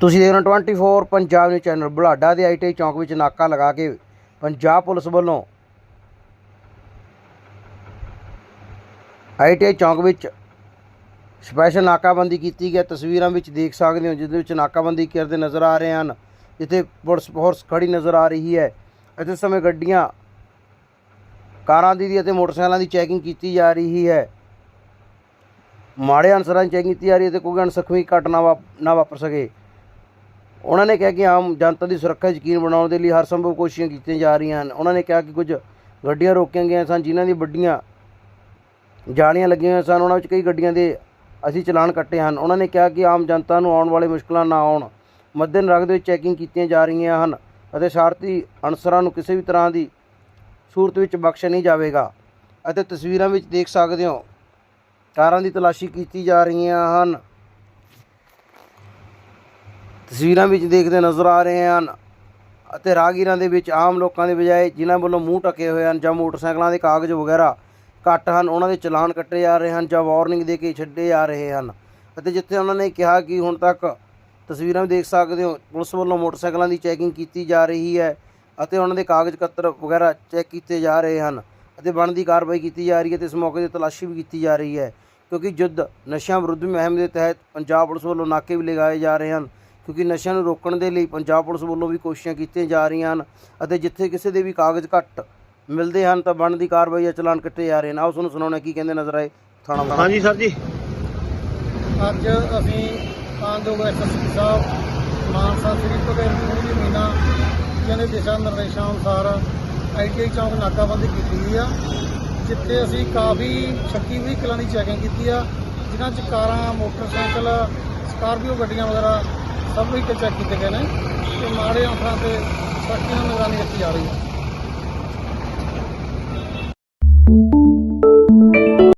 ਤੁਸੀਂ ਦੇਖ ਰਹੇ ਹੋ 24 ਪੰਜਾਬ ਨਿਊਜ਼ ਚੈਨਲ ਬੁਢਲਾਡਾ ਦੇ ਆਈਟੀ ਚੌਂਕ ਵਿੱਚ ਨਾਕਾ ਲਗਾ ਕੇ ਪੰਜਾਬ ਪੁਲਿਸ ਵੱਲੋਂ ਆਈਟੀ ਚੌਂਕ ਵਿੱਚ ਸਪੈਸ਼ਲ ਨਾਕਾਬੰਦੀ ਕੀਤੀ ਗਈ ਤਸਵੀਰਾਂ ਵਿੱਚ ਦੇਖ ਸਕਦੇ ਹੋ, ਜਿਹਦੇ ਵਿੱਚ ਨਾਕਾਬੰਦੀ ਕਰਦੇ ਨਜ਼ਰ ਆ ਰਹੇ ਹਨ। ਜਿੱਥੇ ਪੁਲਿਸ ਫੋਰਸ ਖੜੀ ਨਜ਼ਰ ਆ ਰਹੀ ਹੈ। ਅਤੇ ਸਮੇਂ ਗੱਡੀਆਂ, ਕਾਰਾਂ ਦੀ ਅਤੇ ਮੋਟਰਸਾਈਕਲਾਂ ਦੀ ਚੈਕਿੰਗ ਕੀਤੀ ਜਾ ਰਹੀ ਹੈ। ਮਾੜੇ ਅਨਸਰਾਂ ਦੀ ਚੈਕਿੰਗ ਕੀਤੀ ਜਾ ਰਹੀ ਹੈ ਤੇ ਕੋਈ ਅਣਸਖਵੀ ਘਟਨਾ ਵਾ ਨਾ ਵਾਪਰ ਸਕੇ। ਉਹਨਾਂ ਨੇ ਕਿਹਾ ਕਿ ਆਮ ਜਨਤਾ ਦੀ ਸੁਰੱਖਿਆ ਯਕੀਨ ਬਣਾਉਣ ਦੇ ਲਈ ਹਰ ਸੰਭਵ ਕੋਸ਼ਿਸ਼ਾਂ ਕੀਤੀਆਂ ਜਾ ਰਹੀਆਂ ਹਨ। ਉਹਨਾਂ ਨੇ ਕਿਹਾ ਕਿ ਕੁਝ ਗੱਡੀਆਂ ਰੋਕੀਆਂ ਗਈਆਂ ਸਨ, ਜਿਨ੍ਹਾਂ ਦੀ ਵੱਡੀਆਂ ਜਾਲੀਆਂ ਲੱਗੀਆਂ ਹੋਈਆਂ ਸਨ, ਉਹਨਾਂ ਵਿੱਚ ਕਈ ਗੱਡੀਆਂ ਦੇ ਅਸੀਂ ਚਲਾਨ ਕੱਟੇ ਹਨ। ਉਹਨਾਂ ਨੇ ਕਿਹਾ ਕਿ ਆਮ ਜਨਤਾ ਨੂੰ ਆਉਣ ਵਾਲੇ ਮੁਸ਼ਕਲਾਂ ਨਾ ਆਉਣ। ਮੱਦੇਨਜ਼ਰ ਰੱਖਦੇ ਹੋਏ ਚੈਕਿੰਗ ਕੀਤੀਆਂ ਜਾ ਰਹੀਆਂ ਹਨ ਅਤੇ ਸ਼ਰਾਰਤੀ ਅਨਸਰਾਂ ਨੂੰ ਕਿਸੇ ਵੀ ਤਰ੍ਹਾਂ ਦੀ ਸੂਰਤ ਵਿੱਚ ਬਖਸ਼ਿਆ ਨਹੀਂ ਜਾਵੇਗਾ। ਅਤੇ ਤਸਵੀਰਾਂ ਵਿੱਚ ਦੇਖ ਸਕਦੇ ਹੋ, ਕਾਰਾਂ ਦੀ ਤਲਾਸ਼ੀ ਕੀਤੀ ਜਾ ਰਹੀਆਂ ਹਨ। ਤਸਵੀਰਾਂ ਵਿੱਚ ਦੇਖਦੇ ਨਜ਼ਰ ਆ ਰਹੇ ਹਨ ਅਤੇ ਰਾਹਗੀਰਾਂ ਦੇ ਵਿੱਚ ਆਮ ਲੋਕਾਂ ਦੇ ਬਜਾਏ ਜਿਨ੍ਹਾਂ ਵੱਲੋਂ ਮੂੰਹ ਢਕੇ ਹੋਏ ਹਨ ਜਾਂ ਮੋਟਰਸਾਈਕਲਾਂ ਦੇ ਕਾਗਜ਼ ਵਗੈਰਾ ਘੱਟ ਹਨ, ਉਹਨਾਂ ਦੇ ਚਲਾਨ ਕੱਟੇ ਜਾ ਰਹੇ ਹਨ ਜਾਂ ਵਾਰਨਿੰਗ ਦੇ ਕੇ ਛੱਡੇ ਜਾ ਰਹੇ ਹਨ। ਅਤੇ ਜਿੱਥੇ ਉਹਨਾਂ ਨੇ ਕਿਹਾ ਕਿ ਹੁਣ ਤੱਕ ਤਸਵੀਰਾਂ ਵੀ ਦੇਖ ਸਕਦੇ ਹੋ, ਪੁਲਿਸ ਵੱਲੋਂ ਮੋਟਰਸਾਈਕਲਾਂ ਦੀ ਚੈਕਿੰਗ ਕੀਤੀ ਜਾ ਰਹੀ ਹੈ ਅਤੇ ਉਹਨਾਂ ਦੇ ਕਾਗਜ਼ ਪੱਤਰ ਵਗੈਰਾ ਚੈੱਕ ਕੀਤੇ ਜਾ ਰਹੇ ਹਨ ਅਤੇ ਬਣਦੀ ਕਾਰਵਾਈ ਕੀਤੀ ਜਾ ਰਹੀ ਹੈ ਤੇ ਇਸ ਮੌਕੇ ਤੇ ਤਲਾਸ਼ੀ ਵੀ ਕੀਤੀ ਜਾ ਰਹੀ ਹੈ ਕਿਉਂਕਿ ਜੁੱਧ ਨਸ਼ਿਆਂ ਵਿਰੁੱਧ ਮੁਹਿੰਮ ਦੇ ਤਹਿਤ ਪੰਜਾਬ ਪੁਲਿਸ ਵੱਲੋਂ ਨਾਕੇ ਵੀ ਲਗਾਏ ਜਾ ਰਹੇ ਹਨ ਕਿਉਂਕਿ ਨਸ਼ਿਆਂ ਨੂੰ ਰੋਕਣ ਦੇ ਲਈ ਪੰਜਾਬ ਪੁਲਿਸ ਵੱਲੋਂ ਵੀ ਕੋਸ਼ਿਸ਼ਾਂ ਕੀਤੀਆਂ ਜਾ ਰਹੀਆਂ ਹਨ ਅਤੇ ਜਿੱਥੇ ਕਿਸੇ ਦੇ ਵੀ ਕਾਗਜ਼ ਘੱਟ ਮਿਲਦੇ ਹਨ ਤਾਂ ਬਣਦੀ ਕਾਰਵਾਈ ਜਾਂ ਚਲਾਨ ਕੱਟੇ ਜਾ ਰਹੇ ਨੇ। ਆਓ ਤੁਹਾਨੂੰ ਸੁਣਾਉਣਾ ਕੀ ਕਹਿੰਦੇ ਨਜ਼ਰ ਆਏ ਥਾਣਾ ਹਾਂਜੀ ਸਰ ਜੀ। ਅੱਜ ਅਸੀਂ ਮਾਨਯੋਗ ਐਸਐਸਪੀ ਸਾਹਿਬ ਮਾਨਸਾ ਸ੍ਰੀ ਭਗਵੰਤ ਸਿੰਘ ਜੀ ਮੀਨਾ ਦੇ ਦਿਸ਼ਾ ਨਿਰਦੇਸ਼ਾਂ ਅਨੁਸਾਰ ਆਈਟੀਆਈ ਚੌਂਕ ਨਾਕਾਬੰਦੀ ਕੀਤੀ ਗਈ ਆ ਜਿੱਥੇ ਅਸੀਂ ਕਾਫੀ ਸ਼ੱਕੀ ਵਹੀਕਲਾਂ ਦੀ ਚੈਕਿੰਗ ਕੀਤੀ ਆ ਜਿਨ੍ਹਾਂ 'ਚ ਕਾਰਾਂ ਮੋਟਰਸਾਈਕਲ ਸਕਾਰਪੀਓ ਗੱਡੀਆਂ ਵਗੈਰਾ ਸਭ ਵਹੀਕਲ ਚੈੱਕ ਕੀਤੇ ਗਏ ਨੇ ਤੇ ਮਾੜੇ ਅੰਸਰਾਂ ਤੇ ਸਖਤੀ ਨਾਲ ਨਿਗਰਾਨੀ ਰੱਖੀ ਜਾ ਰਹੀ ਹੈ।